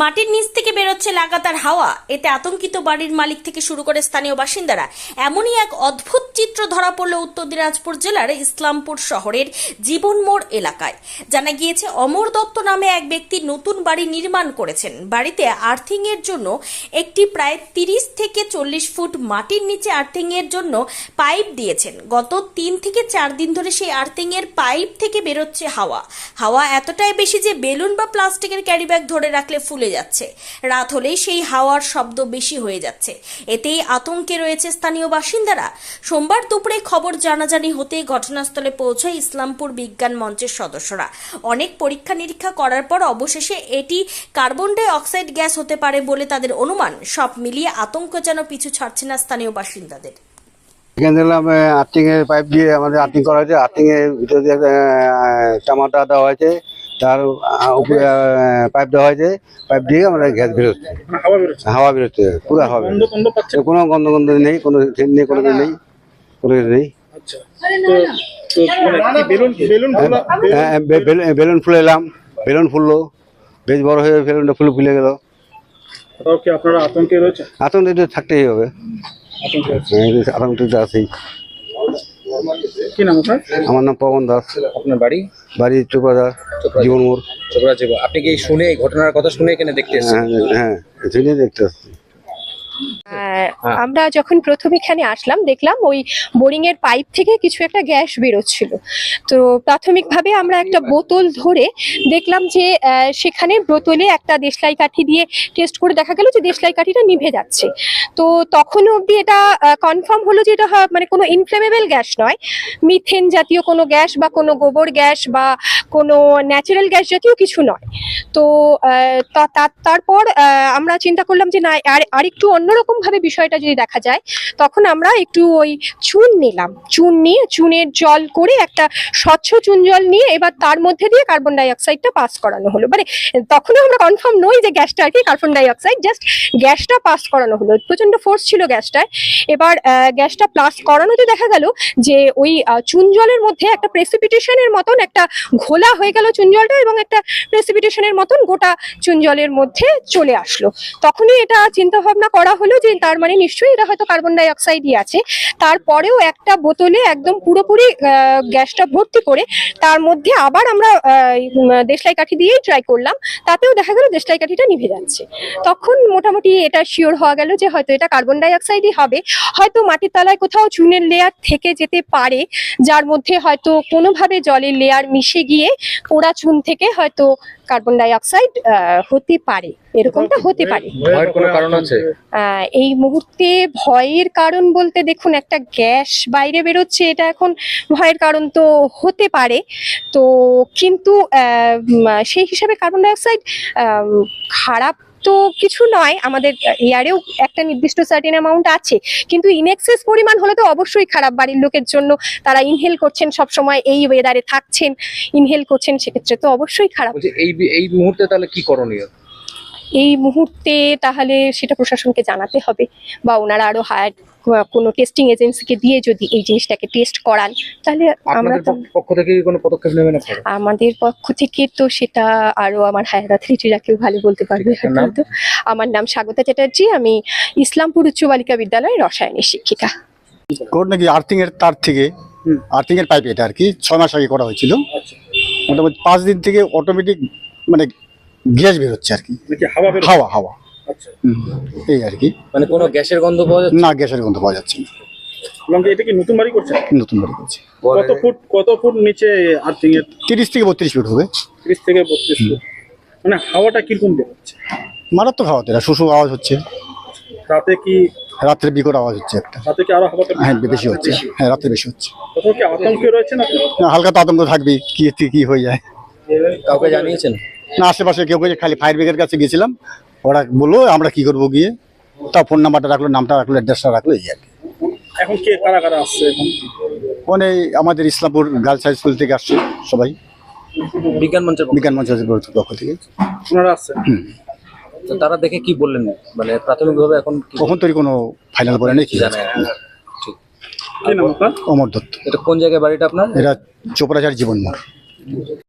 মাটির নিচ থেকে বেরোচ্ছে লাগাতার হাওয়া। এতে আতঙ্কিত বাড়ির মালিক থেকে শুরু করে স্থানীয় বাসিন্দারা। এমনই এক অদ্ভুত চিত্র ধরা পড়ল উত্তর দিনাজপুর জেলার ইসলামপুর শহরের জীবনমোড় এলাকায়। জানা গিয়েছে, অমর দত্ত নামে এক ব্যক্তি নতুন বাড়ি নির্মাণ করেছেন। বাড়িতে আর্থিং এর জন্য একটি প্রায় তিরিশ থেকে চল্লিশ ফুট মাটির নিচে আর্থিং এর জন্য পাইপ দিয়েছেন। গত তিন থেকে চার দিন ধরে সেই আর্থিং এর পাইপ থেকে বেরোচ্ছে হাওয়া। হাওয়া এতটাই বেশি যে বেলুন বা প্লাস্টিকের ক্যারিব্যাগ ধরে রাখলে ফুলে যাচ্ছে। রাত হলেই সেই হাওয়ার শব্দ বেশি হয়ে যাচ্ছে। এতেই আতঙ্কে রয়েছে স্থানীয় বাসিন্দারা। সোমবার দুপুরে খবর জানাজানি হতে ঘটনাস্থলে পৌঁছায় ইসলামপুর বিজ্ঞান মঞ্চের সদস্যরা। অনেক পরীক্ষা নিরীক্ষা করার পর অবশেষে এটি কার্বন ডাই অক্সাইড গ্যাস হতে পারে বলে তাদের অনুমান। সব মিলিয়ে আতঙ্ক যেন পিছু ছাড়ছে না স্থানীয় বাসিন্দাদের। এখানে দেখলাম আর্থিং এর পাইপ দিয়ে আমাদের আর্থিং করা হয়েছে। আর্থিং এর ভিতর টামাটা দেওয়া হয়েছে। তার উপরে পাইপ দেওয়া হয়েছে পাইপ দিয়ে আমরা গ্যাস বেরোচ্ছে। হাওয়া বেরোচ্ছে। হাওয়া পুরো হাওয়া বেরোচ্ছে। কোনো গন্ধ গন্ধ নেই কোনো নেই কোনো কিছু নেই কোনো কিছু নেই। হ্যাঁ, বেলুন বেলুন ফুলে। এলাম বেলুন ফুললো বেশ বড় হয়ে বেলুনটা ফুলে ফুলে গেল। আতঙ্কে রয়েছে আতঙ্ক তো থাকতেই হবে। আতঙ্কে আছে হ্যাঁ, আতঙ্ক তো আছেই। কি নাম আপনার? আমার নাম পবন দাস। আপনার বাড়ি? বাড়ি চোপড়া জীবন মোড় চোপড়া জীব আপনি কি শুনে ঘটনার কথা শুনে এখানে দেখতে এসেছেন? হ্যাঁ হ্যাঁ শুনে দেখতে আসছি আমরা যখন প্রথম এখানে আসলাম দেখলাম ওই বোরিং এর পাইপ থেকে কিছু একটা গ্যাস বেরোচ্ছিল। তো প্রাথমিকভাবে আমরা একটা বোতল ধরে দেখলাম যে সেখানে বোতলে একটা দেশলাই কাঠি দিয়ে টেস্ট করে দেখা গেল যে দেশলাই কাঠিটা নিভে যাচ্ছে। তো তখন অবধি এটা কনফার্ম হলো যে এটা মানে কোনো ইনফ্লেমেবল গ্যাস নয়। মিথেন জাতীয় কোনো গ্যাস বা কোনো গোবর গ্যাস বা কোনো ন্যাচারাল গ্যাস জাতীয় কিছু নয়। তা- তারপর আমরা চিন্তা করলাম যে না আর আরেকটু অন্যরকম ভাবে বিষয়টা যদি দেখা যায়, তখন আমরা একটু ওই চুন নিলাম। চুন নিয়ে চুনের জল করে একটা স্বচ্ছ চুন জল নিয়ে এবার তার মধ্যে দিয়ে কার্বন ডাইঅক্সাইডটা পাস করানো হলো। মানে তখনও আমরা কনফার্ম নই যে গ্যাসটা আর কি কার্বন ডাইঅক্সাইড জাস্ট গ্যাসটা পাস করানো হলো। প্রচণ্ড ফোর্স ছিল গ্যাসটায়। এবার গ্যাসটা প্লাস করানোতে দেখা গেল যে ওই চুন জলের মধ্যে একটা প্রেসিপিটেশনের মতন একটা ঘোলা হয়ে গেল চুন জলটা এবং একটা প্রেসিপিটেশনের মতন গোটা চুন জলের মধ্যে চলে আসলো। তখনই এটা চিন্তা ভাবনা করা হলো যে তার মানে নিশ্চয়ই এটা হয়তো কার্বন ডাই অক্সাইডই আছে। তারপরেও একটা বোতলে একদম পুরোপুরি গ্যাসটা ভর্তি করে তার মধ্যে আবার আমরা দেশলাই কাঠি দিয়েই ট্রাই করলাম। তাতেও দেখা গেল দেশলাই কাঠিটা নিভে যাচ্ছে। তখন মোটামুটি এটা শিওর হওয়া গেল যে হয়তো এটা কার্বন ডাই অক্সাইডই হবে। হয়তো মাটির তলায় কোথাও চুনের লেয়ার থেকে যেতে পারে, যার মধ্যে হয়তো কোনোভাবে জলের লেয়ার মিশে গিয়ে পোড়া চুন থেকে হয়তো কার্বন ডাই অক্সাইড হতে পারে। এরকমটা হতে পারে। ভয়ের কোনো কারণ আছে? আহ, এই মুহূর্তে ভয়ের কারণ বলতে দেখুন একটা গ্যাস বাইরে বেরোচ্ছে এটা এখন ভয়ের কারণ তো হতে পারে। তো কিন্তু সেই হিসাবে কার্বন ডাইঅক্সাইড খারাপ তো কিছু নয়, আমাদের এয়ারেও একটা নির্দিষ্ট সার্টেন অ্যামাউন্ট আছে। কিন্তু ইনএক্সেস পরিমাণ হলে তো অবশ্যই খারাপ বাড়ির লোকের জন্য তারা ইনহেল করছেন সব সময় এই ওয়েদারে থাকছেন ইনহেল করছেন, সেক্ষেত্রে তো অবশ্যই খারাপ। এই এই মুহূর্তে তাহলে কি করণীয়? এই মুহূর্তে তাহলে সেটা প্রশাসনকে জানাতে হবে বা ওনারা আরও হায়ার কোনো টেস্টিং এজেন্সিকে দিয়ে যদি এই জিনিসটাকে টেস্ট করান তাহলে আমরা পক্ষ- পক্ষ থেকে কোনো পদক্ষেপ নেবেন আমাদের পক্ষ থেকে তো সেটা আরও আমার হায়ার অথরিটিরা কেউ ভালো বলতে পারবে? হয়তো আমার নাম স্বাগতা চ্যাটার্জি আমি ইসলামপুর উচ্চ বালিকা বিদ্যালয়ের রসায়নের শিক্ষিকা। কোর্ট নাকি আর্থিং এর তার থেকে। আর্থিং এর পাইপ এটা আর কি ছয় মাস আগে করা হয়েছিল। আচ্ছা। মোটামুটি পাঁচ দিন থেকে অটোমেটিক মানে গ্যাস বেরোচ্ছে আর কি। হাওয়া হাওয়া হাওয়া। আচ্ছা। হুম, এই আর কি। মানে কোনো গ্যাসের গন্ধ পাওয়া যাচ্ছে? না গ্যাসের গন্ধ পাওয়া যাচ্ছে না। এটা কি নতুন বাড়ি করছে নতুন বাড়ি করছে। কত ফুট কত ফুট নিচে আর্থিং এর তিরিশ থেকে বত্রিশ ফিট হবে। তিরিশ থেকে বত্রিশ ফুট। মানে হাওয়াটা কীরকম বেরোচ্ছে মারাত্মক এটা শুশু আওয়াজ হচ্ছে। রাতে কি রাত্রে বিকট আওয়াজ হচ্ছে একটা। রাতে কি আরও হাওয়াটা হ্যাঁ বেশি হচ্ছে। হ্যাঁ রাত্রে বেশি হচ্ছে। কোথাও কি আতঙ্কে রয়েছে না না, হালকা তো আতঙ্ক থাকবে কি কি- কি হয়ে যায়। কাউকে জানিয়েছেন? না আশেপাশে কেউ গেছে খালি ফায়ার ব্রিগেডের কাছে গেছিলাম। ওরা বলল আমরা কি করব গিয়ে? তা ফোন নাম্বারটা রাখল নামটা রাখল অ্যাড্রেসটা রাখল এই আর কি। এখন কে কারা কারা আসছে এখন? ওখানে আমাদের ইসলামপুর গার্লস হাই স্কুল থেকে আসছে সবাই। বিজ্ঞান পক্ষ- বিজ্ঞান মঞ্চ পক্ষ থেকে। ওনারা আসছে তো তারা দেখে কি বললেন? মানে প্রাথমিকভাবে এখন কখন তৈরি কোনো ফাইনাল বলে নেই কি জানা ঠিক। কি নাম আপনার? অমর দত্ত। এটা কোন জায়গায় বাড়িটা আপনার? এটা চোপড়াচার জীবন মোড়